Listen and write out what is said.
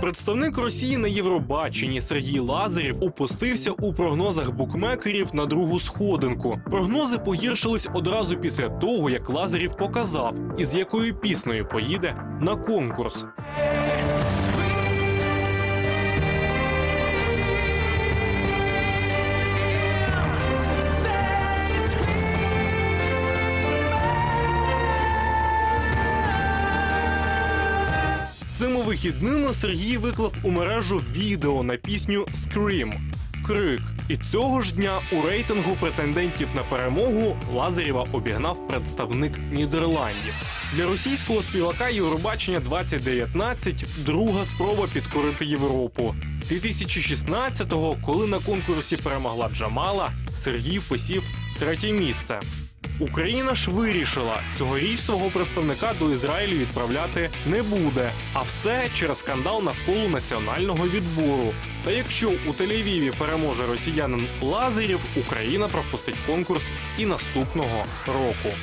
Представник Росії на Євробаченні Сергій Лазарів упустився у прогнозах букмекерів на другу сходинку. Прогнози погіршились одразу після того, як Лазарів показав, із якою піснею поїде на конкурс. Цими вихідними Сергій виклав у мережу відео на пісню Scream Крик. І цього ж дня у рейтингу претендентів на перемогу Лазарєва обігнав представник Нідерландів. Для російського співака Євробачення 2019 друга спроба підкорити Європу. 2016-го, коли на конкурсі перемогла Джамала, Сергій посів третє місце. Україна ж вирішила, цьогоріч свого представника до Ізраїлю відправляти не буде, а все через скандал навколо національного відбору. Та якщо у Тель-Авіві переможе росіянин Лазарів, Україна пропустить конкурс і наступного року.